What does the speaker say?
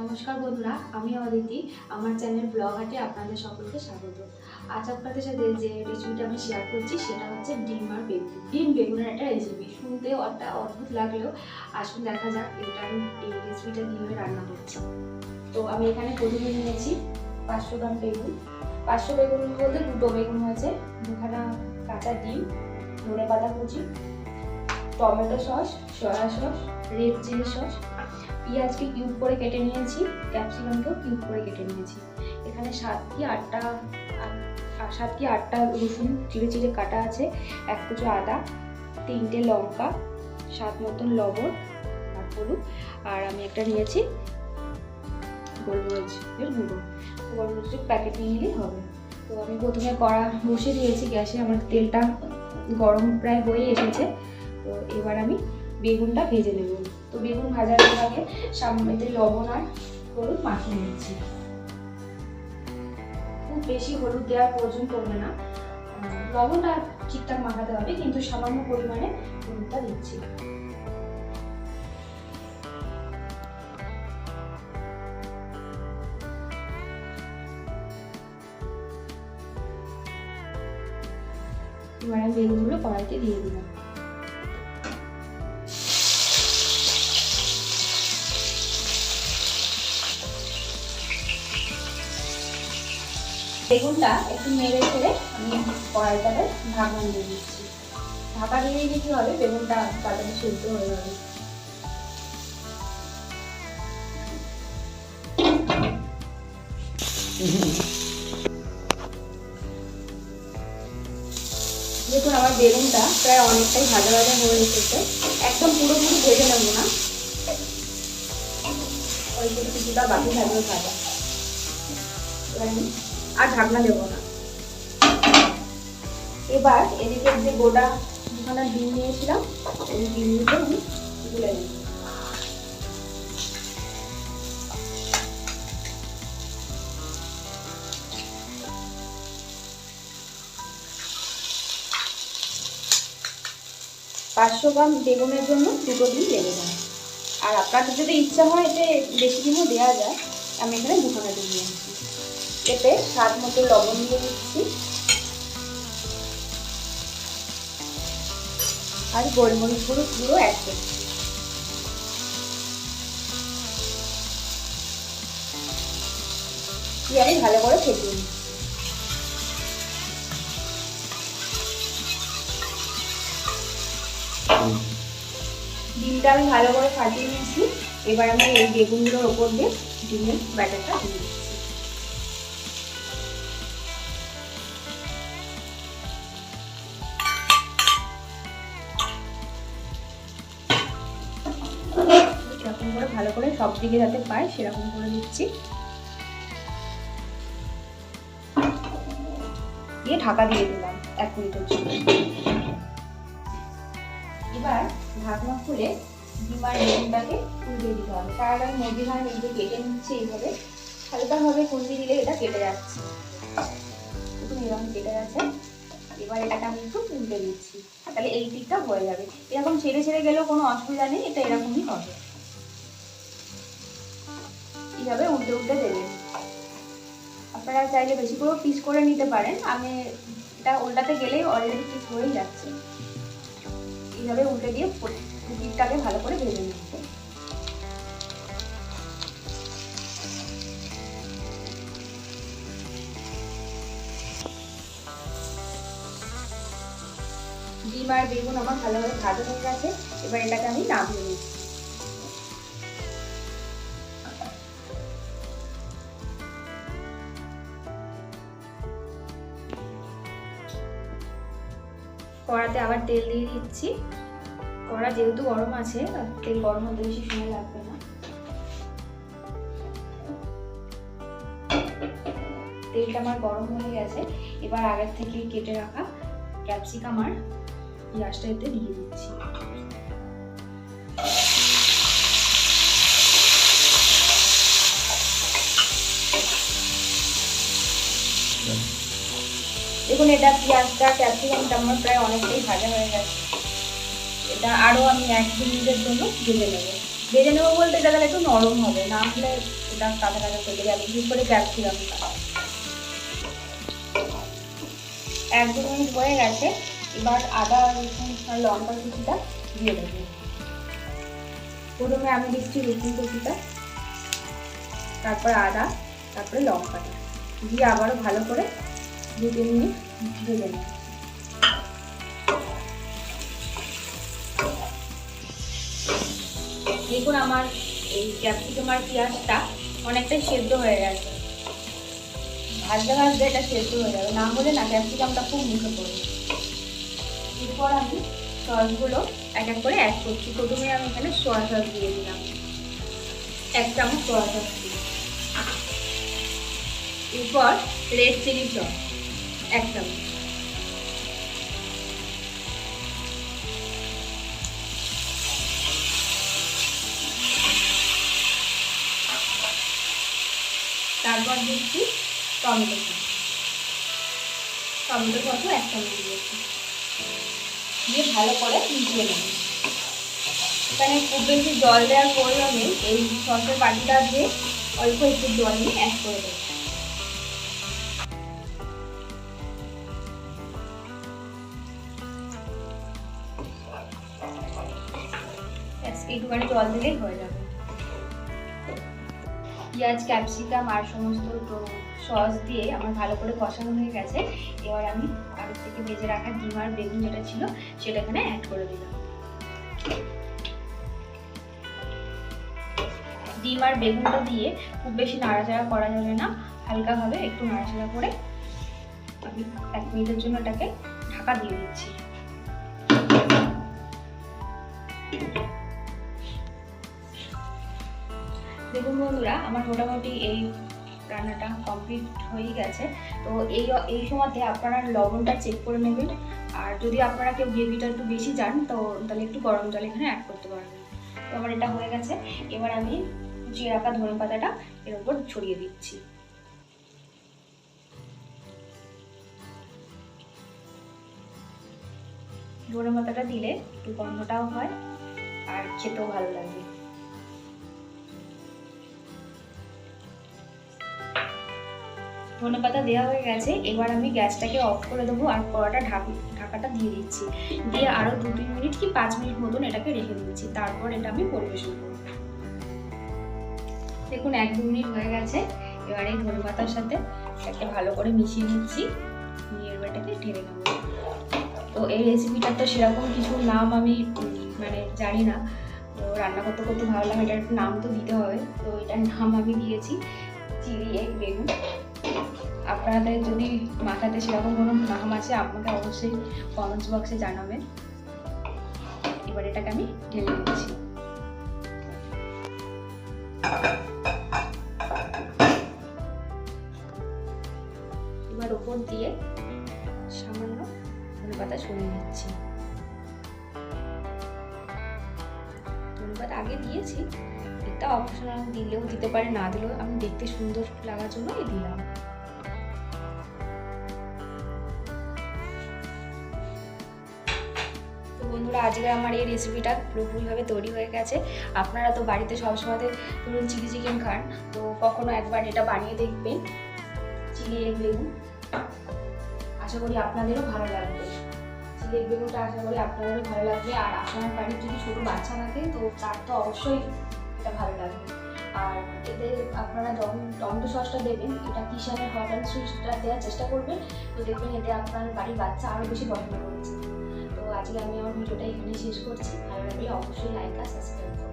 নমস্কার বন্ধুরা, আমি অদিতি। আমার চ্যানেল ব্লগ হাটে আপনাদের সকলকে স্বাগত। আজ আপনাদের সাথে যে রেসিপিটা আমি শেয়ার করছি, সেটা হচ্ছে ডিম আর বেগুন। ডিম বেগুনের একটা রেসিপি শুনতে একটা অদ্ভুত লাগলেও আসুন দেখা যাক, এটা আমি এই রেসিপিটা কীভাবে রান্না করছি। তো আমি এখানে প্রথমে নিয়েছি পাঁচশো গ্রাম বেগুন। পাঁচশো বেগুন বলতে দুটো বেগুন হয়েছে। দুখানা কাঁচা ডিম ধনে পাতা কুচি, tomato sauce, soya sauce red chilli sauce পেঁয়াজকে কিউব করে কেটে নিয়েছি ক্যাপসিকামকেও কিউব করে কেটে নিয়েছি। এখানে সাত কি আটটা সাত কি আটটা রসুন চিড়ে চিড়ে কাটা আছে, এক কুচো আদা, তিনটে লঙ্কা, সাত মতন লবণ, আর হলুদ, আর আমি একটা নিয়েছি গোলমরিচের গুঁড়ো। গোলমরিচের প্যাকেট নিয়ে নিলেই হবে। তো আমি প্রথমে কড়া বসে দিয়েছি গ্যাসে, আমার তেলটা গরম প্রায় হয়ে এসেছে। তো এবার আমি বেগুনটা ভেজে নেব। তো বেগুন ভাজার আগে সামনেতে লবণ আর হলুদ মাখিয়ে নিচ্ছি। খুব বেশি হলুদ দেওয়ার প্রয়োজন পড়বে না। লবণটা ঠিকঠাক মাখাতে হবে, কিন্তু সামান্য পরিমাণে হলুদটা দিচ্ছি। এবার আমি বেগুনগুলো কড়াইতে দিয়ে দিলাম। বেগুনটা একটু মেরে ছেড়ে আমি কড়াইটাতে ঢাকনা দিয়ে দিচ্ছি। ঢাকা দিয়ে দিলে কি হবে? বেগুনটা তাড়াতাড়ি সেদ্ধ হয়ে যাবে। দেখুন, আমার বেগুনটা প্রায় অনেকটাই ভাজা ভাজা হয়ে এসেছে। একদম পুরোপুরি ভেজে নেব না। ওই কিছুটা বাকি থাকবে ভাজা। আর ঢাকনা দেবো না। এবার এদিকে যে গোটা দুখানা ডিম নিয়েছিলাম ওই ডিমগুলো আমি তুলে নিই পাঁচশো গ্রাম বেগুনের জন্য দুটো ডিম দেবে। না আর আপনাদের যদি ইচ্ছা হয় এতে বেশি ডিমও দেওয়া যায়, আমি এখানে দুখানা ডিম নিয়েছি এতে স্বাদ মতো লবণ দিয়ে দিচ্ছি। আর গোলমরিচ গুঁড়ো অ্যাড করছি আমি ভালো করে নিচ্ছি। ডিমটা আমি ভালো করে ফাটিয়ে নিয়েছি। এবার আমি এই বেগুনগুলোর ওপর দিয়ে ডিমের ব্যাটারটা দিয়ে দিচ্ছি। এরকম করে ভালো করে সব দিকে যাতে পায়, সেরকম করে দিচ্ছি। দিয়ে ঢাকা দিয়ে দিলাম এক মিনিটের জন্য। এবার ঢাকনা খুলে ডিমার বেগুনটাকে উল্টে দিতে হবে। তার আগে মধ্যিখানে এই কেটে নিচ্ছে এইভাবে। হালকাভাবে খুন্দি দিলে এটা কেটে যাচ্ছে। একটু এরকম কেটে যাচ্ছে এবার এটাকে আমি একটু উল্টে দিচ্ছি। তাহলে এই দিকটা হয়ে যাবে। এরকম ছেড়ে ছেড়ে গেলেও কোনো অসুবিধা নেই, এটা এরকমই হবে। এইভাবে উল্টে উল্টে দেবেন আপনারা চাইলে বেশি করেও পিস করে নিতে পারেন। আমি এটা উল্টাতে গেলেই অলরেডি পিস হয়েই যাচ্ছে। এইভাবে উল্টে দিয়ে দিকটাকে ভালো করে ভেজে নিতে ডিম আর বেগুন আমার ভালোভাবে ভাজা হয়ে গেছে। এবার এটাকে আমি নামিয়ে কড়াতে আবার তেল দিয়ে দিচ্ছি। কড়া যেহেতু গরম আছে তেল গরম হতে বেশি সময় লাগবে না। তেলটা আমার গরম হয়ে গেছে। এবার আগের থেকে কেটে রাখা ক্যাপসিকাম আর পেঁয়াজটা এতে দিয়ে দিচ্ছি। দেখুন, এটা পেঁয়াজটা, ক্যাপসিকামটা আমার প্রায় অনেকটাই ভাজা হয়ে গেছে। এটা আরও আমি এক দু মিনিটের জন্য ভেজে নেব। ভেজে নেব বলতে এটা তাহলে একটু নরম হবে, না হলে ওটা কাঁচা কাঁচা থেকে যাবে, বিশেষ করে ক্যাপসিকামটা এক দু মিনিট হয়ে গেছে, এবার আদা, রসুন, আর লঙ্কা কুচিটা দিয়ে দেবো। প্রথমে আমি দিচ্ছি রসুন কুচিটা, তারপরে আদা, তারপরে লঙ্কাটা। দিয়ে আবারও ভালো করে তিন মিনিট ভেজে নেব দেখুন আমার এই ক্যাপসিকাম আর পেঁয়াজটা অনেকটাই সেদ্ধ হয়ে গেছে। ভাজতে ভাজতে এটা সেদ্ধ হয়ে যাবে। না হলে না ক্যাপসিকামটা খুব মুখে পড়বে। এরপর আমি সসগুলো এক এক করে অ্যাড করছি। প্রথমে আমি এখানে সোয়া সস দিয়ে দিলাম। এক চামচ সোয়া সস দিই এরপর রেড চিলি সস এক চামচ তারপর দিচ্ছি টমেটো টমেটো সসও এক চামচ দিয়েছি। দিয়ে ভালো করে মিশিয়ে নেব। এখানে খুব বেশি জল দেওয়ার প্রয়োজন এই সসের বাটিটা দিয়ে অল্প একটু জল নিয়ে অ্যাড করে দেবো। একটুখানি জল দিলেই হয়ে যাবে। পেঁয়াজ, ক্যাপসিকাম আর সমস্ত সস দিয়ে আমার ভালো করে কষানো হয়ে গেছে। এবার আমি আগের থেকে ভেজে রাখা ডিম আর বেগুন যেটা ছিল সেটা এখানে অ্যাড করে দিলাম। ডিম আর বেগুনটা দিয়ে খুব বেশি নাড়াচাড়া করা যাবে না হালকাভাবে একটু নাড়াচাড়া করে আমি এক মিনিটের জন্য এটাকে ঢাকা দিয়ে দিচ্ছি। দেখুন বন্ধুরা, আমার মোটামুটি এই রান্নাটা কমপ্লিট হয়ে গেছে। তো এই এই সময়তে আপনারা লবণটা চেক করে নেবেন। আর যদি আপনারা কেউ গ্রেভিটা একটু বেশি চান, তো তাহলে একটু গরম জল এখানে অ্যাড করতে পারবেন। তো আমার এটা হয়ে গেছে। এবার আমি কুচিয়ে রাখা ধনে পাতাটা, এর উপর ছড়িয়ে দিচ্ছি। ধনে পাতাটা দিলে একটু গন্ধটাও হয়, আর খেতেও ভালো লাগবে ধনে পাতা দেওয়া হয়ে গেছে, এবার আমি গ্যাসটাকে অফ করে দেবো আর কড়াটা ঢাক ঢাকাটা দিয়ে দিচ্ছি। দিয়ে আরও দু তিন মিনিট কি পাঁচ মিনিট মতন এটাকে রেখে দিচ্ছি, তারপর এটা আমি পরিবেশন করব। দেখুন, এক দু মিনিট হয়ে গেছে, এবার এই ধনে পাতার সাথে এটাকে ভালো করে মিশিয়ে নিচ্ছি, নিয়ে এবার এটাকে ঢেলে নেব। তো এই রেসিপিটার তো সেরকম কিছু নাম আমি মানে জানি না। তো রান্না করতে করতে ভাবলাম এটার নাম তো দিতে হবে। তো এটার নাম আমি দিয়েছি, চিলি এগ বেগুন। আপনাদের যদি মাথাতে সেরকম কোনো নাম আছে, আপনাকে অবশ্যই কমেন্টস বক্সে জানাবেন। এবার এটাকে আমি ঢেলে দিচ্ছি। এবার ওপর দিয়ে সামান্য ধনে পাতা সরিয়ে নিচ্ছি ধনে পাতা আগে দিয়েছি, এটা অপশনাল দিলেও দিতে পারে, না দিলেও আমি দেখতে সুন্দর লাগার জন্যই দিলাম। বন্ধুরা আজকে আমার এই রেসিপিটা পুরোপুরিভাবে তৈরি হয়ে গেছে। আপনারা তো বাড়িতে সবসময় ধরুন চিলি চিকেন খান, তো কখনো একবার এটা বানিয়ে দেখবেন, চিলি এগ বেগুন। আশা করি আপনাদেরও ভালো লাগবে। চিলি এগ বেগুনটা আশা করি আপনাদেরও ভালো লাগবে। আর আপনার বাড়ির যদি ছোটো বাচ্চা থাকে, তো তার তো অবশ্যই এটা ভালো লাগবে। আর এতে আপনারা যখন টমেটো সসটা দেবেন, এটা কিষানের হট অ্যান্ড সুইটটা দেওয়ার চেষ্টা করবেন। তো দেখবেন এতে আপনার বাড়ির বাচ্চা আরও বেশি পছন্দ করছে আজকে আমি আমার ভিডিওটা এখানে শেষ করছি। ভালো লাগলে অবশ্যই লাইক আর সাবস্ক্রাইব করবেন